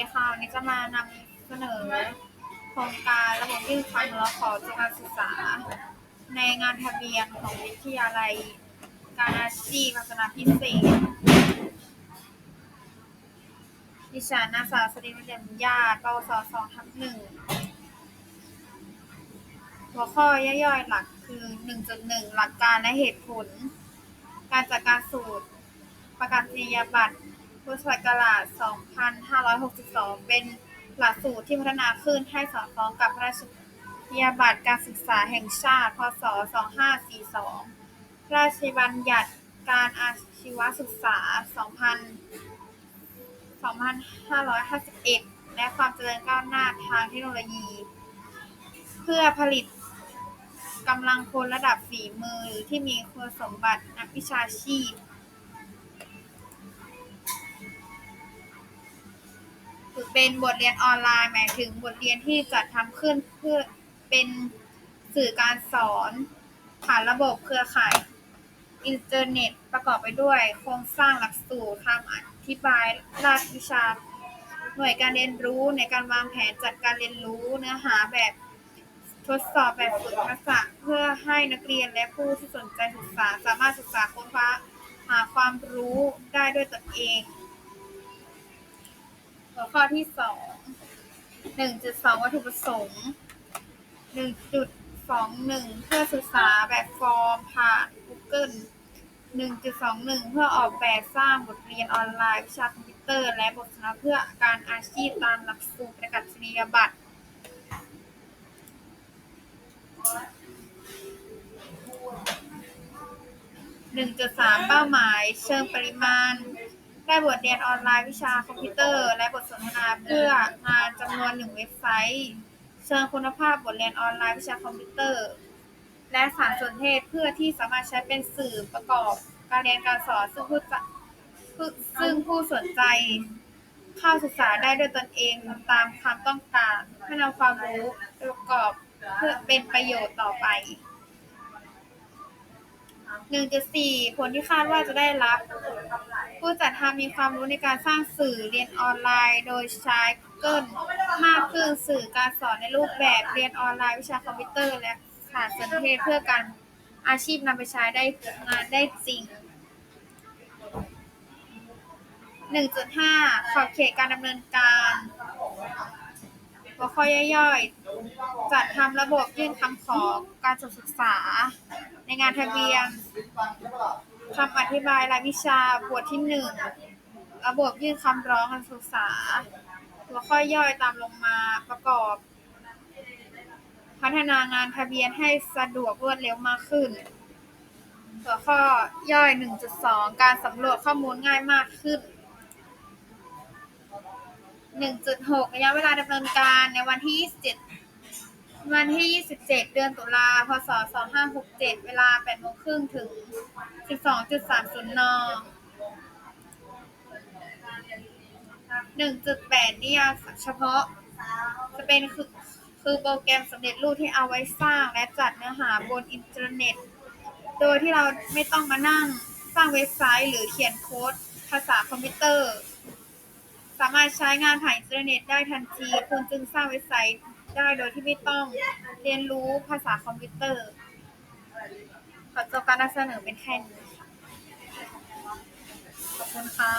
ดีค่ะวันนี้จะมานำเสนอโครงการระบบยื่นคำร้องขอจบการศึกษา ในงานทะเบียนของวิทยาลัย การอาชีพพัฒนาพิเศษดิฉันนางสาวสริวิเดียมญาติปวสสองทับหนึ่งหัวข้อย่อยๆหลักคือ 1.1 หลักการและเหตุผล การจัดการสูตร ประกาศนียบัตร พุทธศักราช 2562 เป็นหลักสูตรที่พัฒนาขึ้นให้สอดคล้องกับพระราชนียบัตรการศึกษาแห่งชาติ พศ 2542 พระราชบัญญัติการอาชีวศึกษา 2551และความเจริญก้าวหน้าทางเทคโนโลยี เพื่อผลิตกำลังคนระดับฝีมือหรือที่มีคุณสมบัตินักวิชาชีพ เป็นบทเรียนออนไลน์หมายถึงบทเรียนที่จัดทำขึ้นเพื่อเป็นสื่อการสอนผ่านระบบเครือข่ายอินเทอร์เน็ตประกอบไปด้วยโครงสร้างหลักสูตรคำอธิบายรายวิชา หน่วยการเรียนรู้ในการวางแผนจัดการเรียนรู้เนื้อหาแบบทดสอบแบบฝึกทักษะเพื่อให้นักเรียนและผู้ที่สนใจศึกษา สามารถศึกษาค้นคว้าหาความรู้ได้ด้วยตนเอง หัวข้อที่สองหนึ่งจุดสองวัตถุประสงค์หนึ่งจุดสองหนึ่งเพื่อศึกษาแบบฟอร์มผ่าน Google หนึ่งจุดสองหนึ่งเพื่อออกแบบสร้างบทเรียนออนไลน์วิชาคอมพิวเตอร์ และบทสนทนาเพื่อการอาชีพตามหลักสูตรประกาศนียบัตรหนึ่งจุดสามเป้าหมาย เชิงปริมาณ ได้บทเรียนออนไลน์วิชาคอมพิวเตอร์ และบทสนทนาเพื่องานจำนวนหนึ่งเว็บไซต์เชิงคุณภาพบทเรียนออนไลน์วิชาคอมพิวเตอร์ และสารสนเทศเพื่อที่สามารถใช้เป็นสื่อประกอบการเรียนการสอนซึ่งผู้ซึ่งผู้สนใจเข้าศึกษาได้ด้วยตนเองตามความต้องการเพื่อนำความรู้ประกอบเพื่อเป็นประโยชน์ต่อไป 1.4 ผลที่คาดว่าจะได้รับ ผู้จัดทำมีความรู้ในการสร้างสื่อเรียนออนไลน์ โดยใช้ Google มากขึ้นสื่อการสอนในรูปแบบเรียนออนไลน์วิชาคอมพิวเตอร์และสารสนเทศเพื่อการอาชีพนำไปใช้ได้งานได้จริง 1.5 ขอบเขตการดำเนินการ หัวข้อย่อยๆ จัดทำระบบยื่นคำขอการจบศึกษา ในงานทะเบียนคำอธิบายรายวิชาบทที่หนึ่งระบบยื่นคำร้องการศึกษา หัวข้อย่อยตามลงมาประกอบ พัฒนางานทะเบียนให้สะดวกรวดเร็วมากขึ้น หัวข้อย่อย 1.2 การสำรวจข้อมูลง่ายมากขึ้น 1.6 ระยะเวลาดำเนินการในวันที่ 27 วันที่ 27 เดือนตุลา พศ 2567 เวลา8โมงครึ่งถึง 12.30 น 1.8นิยาเฉพาะ จะเป็นคือคือโปรแกรมสำเร็จรูปที่เอาไว้สร้างและจัดเนื้อหาบนอินเทอร์เน็ต โดยที่เราไม่ต้องมานั่งสร้างเว็บไซต์หรือเขียนโค้ดภาษาคอมพิวเตอร์ สามารถใช้งานผ่านอินเทอร์เน็ตได้ทันที คุณจึงสร้างเว็บไซต์ได้โดยที่ไม่ต้องเรียนรู้ภาษาคอมพิวเตอร์ขอจบการนำเสนอเป็นแค่นี้ขอบคุณค่ะ